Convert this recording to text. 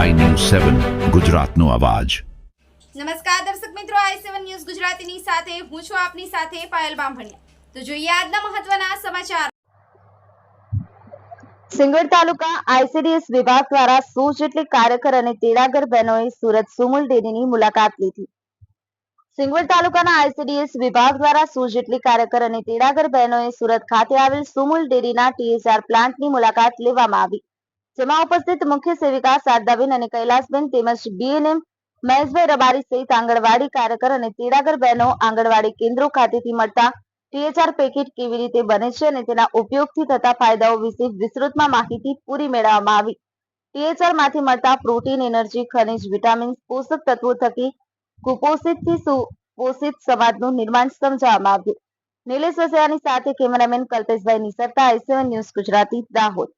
સેવન ગુજરાતનો અવાજ. નમસ્કાર દર્શક મિત્રો આઈ સેવન ન્યૂઝ ગુજરાતીની સાથે હું છું આપની સાથે પાયલ બામભણિયા. તો જોઈએ આજના મહત્વના સમાચાર. સિંગર તાલુકા આઈસીડીએસ વિભાગ દ્વારા સો જેટલી કાર્યકર અને તેડાગર બહેનોએ સુરત સુમુલ ડેરીની મુલાકાત લીધી. સિંગવડ તાલુકાના આઈસીડીએસ વિભાગ દ્વારા સો જેટલી કાર્યકર અને તેડાગર બહેનોએ સુરત ખાતે આવેલ સુમુલ ડેરીના ટીએસઆર પ્લાન્ટની મુલાકાત લેવામાં આવી. જેમાં ઉપસ્થિત મુખ્ય સેવિકા શારદાબેન અને કૈલાસબેન તેમજ બીએનએમ મહેશભાઈ રબારી સહિત આંગણવાડી કાર્યકર અને તેડાગર બહેનો આંગણવાડી કેન્દ્રો ખાતેથી મળતા ટીએચઆર પેકેટ કેવી રીતે બને છે અને તેના ઉપયોગથી થતા ફાયદાઓ વિશે વિસ્તૃતમાં માહિતી પૂરી મેળવવામાં આવી. ટીએચઆરમાંથી મળતા પ્રોટીન, એનર્જી, ખનિજ, વિટામિન્સ, પોષક તત્વો થકી કુપોષિતથી સુપોષિત સમાજનું નિર્માણ સમજાવવામાં આવ્યું. નિલેશ વસૈયાની સાથે cameraman Kalpeshbhai Nisarta I news Gujarati, Dahod.